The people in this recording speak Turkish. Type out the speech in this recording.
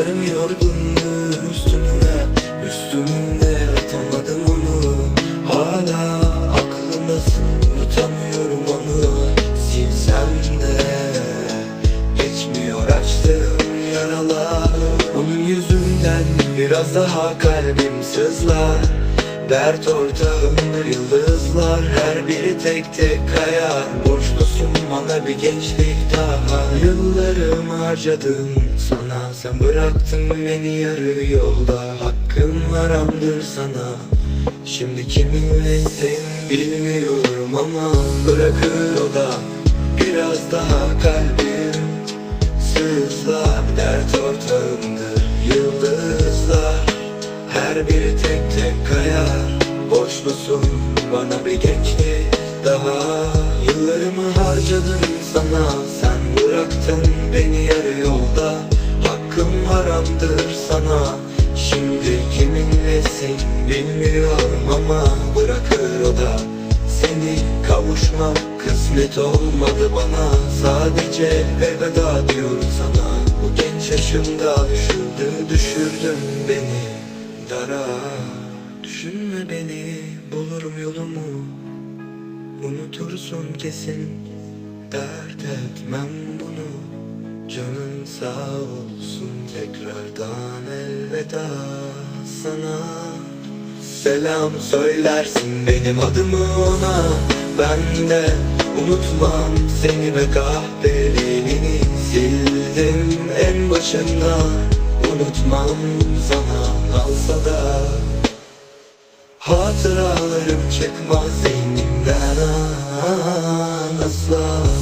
Yıllarım yorgun üstüne Üstümde atamadım onu. Hala aklımdasın unutamıyorum onu. Silsem de Geçmiyor açtığım yaralar. Onun yüzünden biraz daha kalbim sızlar. Dert ortağımdır yıldızlar. Her biri tek tek kayar. Borçlusun bana bir gençlik daha. Yıllarımı harcadım sana Sen bıraktın beni yarı yolda. Hakkım haramdır sana. Şimdi kiminleyim bilmiyorum ama Bırakır o da. Biraz daha kalbim Sızlar dert ortağımdır. Yıldızlar her biri tek tek kayar. Borçlusun bana bir gençlik daha. Yıllarımı harcadım sana. Sen bıraktın beni yarı kiminlesin bilmiyorum ama Bırakır o da seni. Kavuşmak kısmet olmadı bana. Sadece elveda diyorum sana. Bu genç yaşımda düşürdü düşürdün beni. Dara Düşünme beni. Bulurum yolumu. Unutursun kesin. Dert etmem bunu. Canın sağ olsun. Tekrardan elveda sana. Selam söylersin benim adımı ona. Ben de unutmam seni ve kahveliğini Sildim en başından Unutmam zaman alsa da Hatıralarım çıkmaz zihnimden asla